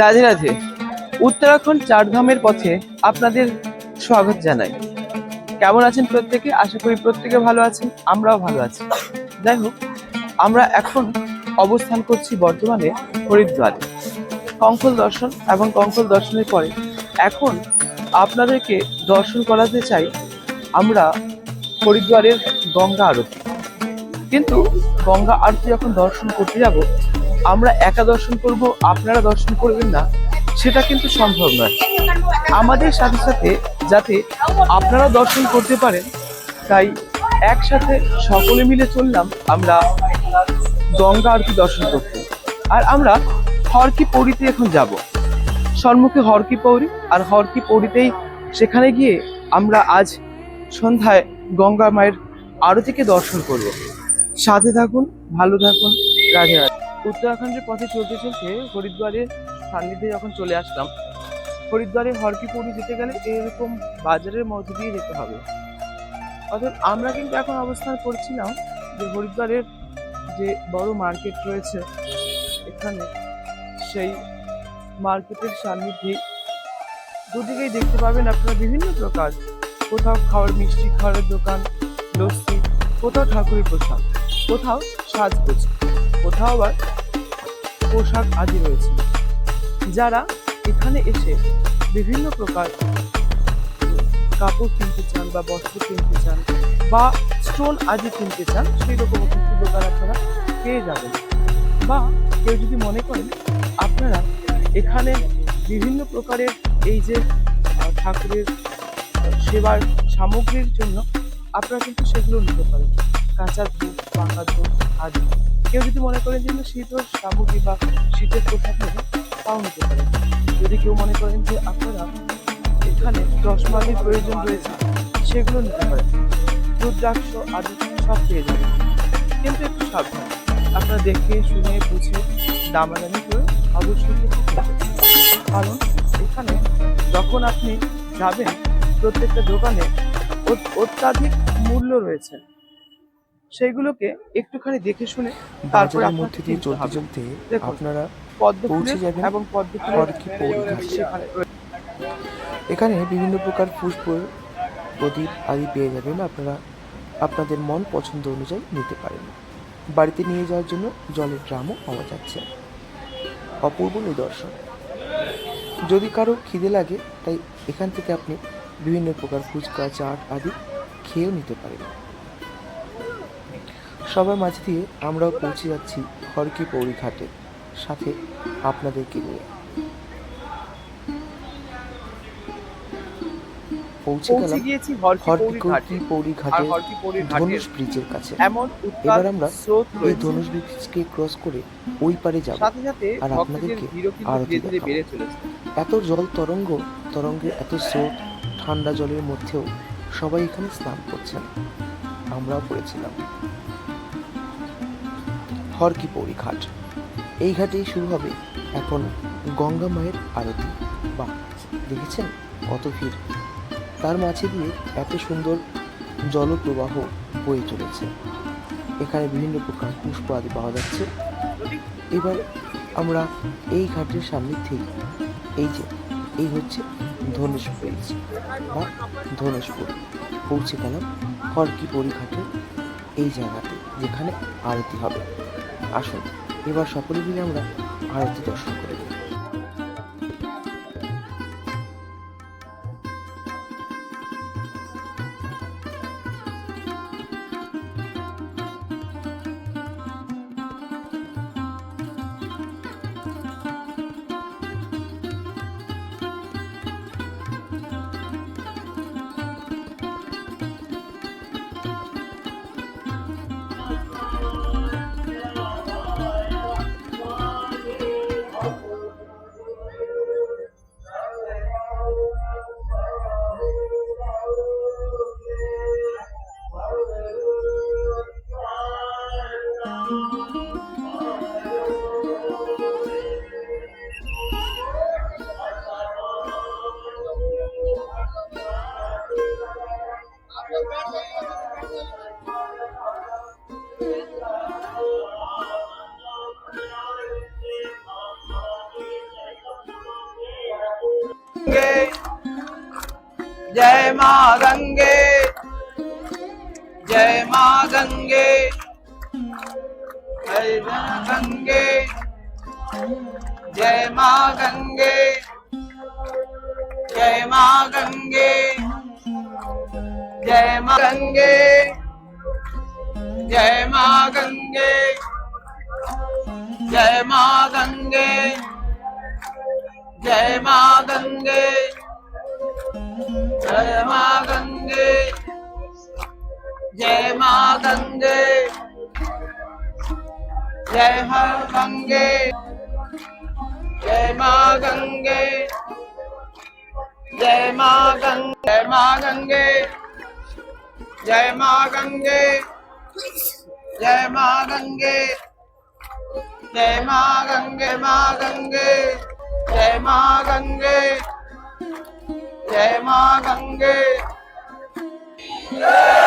রাধে রাধে। উত্তরাখণ্ড চারধামের পথে আপনাদের স্বাগত জানাই। কেমন আছেন প্রত্যেকে? আশা করি প্রত্যেকে ভালো আছেন, আমরাও ভালো আছি। যাই হোক, আমরা এখন অবস্থান করছি বর্তমানে হরিদ্বারে। কঙ্কল দর্শন এবং কঙ্কল দর্শনের পরে এখন আপনাদেরকে দর্শন করাতে চাই আমরা হরিদ্বারের গঙ্গা আরতি। কিন্তু গঙ্গা আরতি যখন দর্শন করতে যাব আমরা একা দর্শন করব, আপনারা দর্শন করবেন না, সেটা কিন্তু সম্ভব নয়। আমাদের সাথে সাথে যাতে আপনারা দর্শন করতে পারেন, তাই একসাথে সকলে মিলে চললাম আমরা গঙ্গা আরতি দর্শন করতে। আর আমরা হরকি পৌরিতে এখন যাব। সম্মুখে হরকি পৌরি আর হরকি পৌরিতেই সেখানে গিয়ে আমরা আজ সন্ধ্যায় গঙ্গা মায়ের আরতিকে দর্শন করব। সাথে থাকুন, ভালো থাকুন রাধে। উত্তরাখণ্ডের পথে চলতে চলতে হরিদ্বারের সান্নিধ্যে যখন চলে আসলাম, হরিদ্বারে হরকি পৌরি যেতে গেলে এরকম বাজারের মধ্য দিয়ে যেতে হবে। অর্থাৎ আমরা কিন্তু এখন অবস্থান করছিলাম যে হরিদ্বারের যে বড় মার্কেট রয়েছে, এখানে সেই মার্কেটের সান্নিধ্যে দুদিকেই দেখতে পাবেন আপনারা বিভিন্ন প্রকার। কোথাও খাওয়ার মিষ্টি খাওয়ারের দোকান, লস্যি, কোথাও ঠাকুরের পোশাক কোথাও সাজগোজ। কোথাও আবার পোশাক আদি রয়েছে। যারা এখানে এসে বিভিন্ন প্রকার কাপড় কিনতে চান বা বস্ত্র কিনতে চান বা স্টোন আদি কিনতে চান সেই রকম কিছু দোকান আপনারা পেয়ে যাবেন। বা কেউ যদি মনে করেন আপনারা এখানে বিভিন্ন প্রকারের এই যে ঠাকুরের সেবার সামগ্রীর জন্য আপনারা কিন্তু সেগুলো নিতে পারেন। কাঁচা ধূপ, পাকা ধূপ আদি। কেউ যদি মনে করেন যে শীতের সামগ্রী বা শীতের পোশাক নেবেন তাও নিতে পারেন যদি কেউ মনে করেন যে আপনারা এখানে রসমালির প্রয়োজন রয়েছে, সেগুলো নিতে পারেন রুদ্রাক্ষ আদি সব পেয়ে যাবেন। কিন্তু একটু সাবধান। আপনারা দেখে, শুনে, বুঝে দামাদামি করে অবশ্যই। কারণ এখানে যখন আপনি যাবেন, প্রত্যেকটা দোকানে অত্যাধিক মূল্য রয়েছে। সেইগুলোকে একটুখানি দেখে শুনে তারপরে মধ্যে দিয়ে চলতে চলতে। আপনারা পদ্ম পৌঁছে যাবেন এবং পদ্ম। সেখানে এখানে বিভিন্ন প্রকার পুষ্প প্রদীপ আদি পেয়ে যাবেন আপনারা। আপনাদের মন পছন্দ অনুযায়ী নিতে পারেন। বাড়িতে নিয়ে যাওয়ার জন্য জলের ড্রামও পাওয়া যাচ্ছে। অপূর্ব নিদর্শন। যদি কারও খিদে লাগে তাই এখান থেকে আপনি বিভিন্ন প্রকার ফুচকা চাট আদি খেয়েও নিতে পারেন। সবার মাঝে দিয়ে আমরাও পৌঁছে যাচ্ছি হরকি পৌরি ঘাটে সাথে আপনাদেরকে নিয়ে। পৌঁছে গেলাম হরকি পৌরি ঘাটে ধনুষ ব্রিজের কাছে। এবার আমরা এই ধনুষ ব্রিজকে ক্রস করে ওই পারে যাব আর আপনাদেরকে আরতি এত জল তরঙ্গ তরঙ্গের এত স্রোত ঠান্ডা জলের মধ্যেও সবাই এখানে স্নান করছেন। আমরাও পড়েছিলাম। হরকি পৌরি ঘাট এই ঘাটেই শুরু হবে এখন গঙ্গা মায়ের আরতি। বা দেখেছেন? কত ভিড়। তার মাঝে দিয়ে এত সুন্দর জলপ্রবাহ বয়ে চলেছে। এখানে বিভিন্ন প্রকার পুষ্প আদি পাওয়া যাচ্ছে। এবার আমরা এই ঘাটের সামনে থেকে এই যে, এই হচ্ছে ধনুষ ব্রিজ বা ধনুষপুর পৌঁছে গেলাম হরকি পরিঘাটের এই জায়গাতে যেখানে আরতি হবে। আসুন। এবার সকলে মিলে আমরা আরতি দর্শন করে जय माँ गंगे जय माँ गंगे जय माँ गंगे जय माँ गंगे जय माँ गंगे जय माँ गंगे जय माँ गंगे जय माँ गंगे जय माँ गंगे जय माँ गंगे जय माँ गंगे जय हर गंगे जय माँ गंगे जय माँ गंगे जय माँ गंगे जय माँ गंगे जय माँ गंगे जय माँ गंगे माँ गंगे जय माँ गंगे जय माँ गंगे होंगे yeah!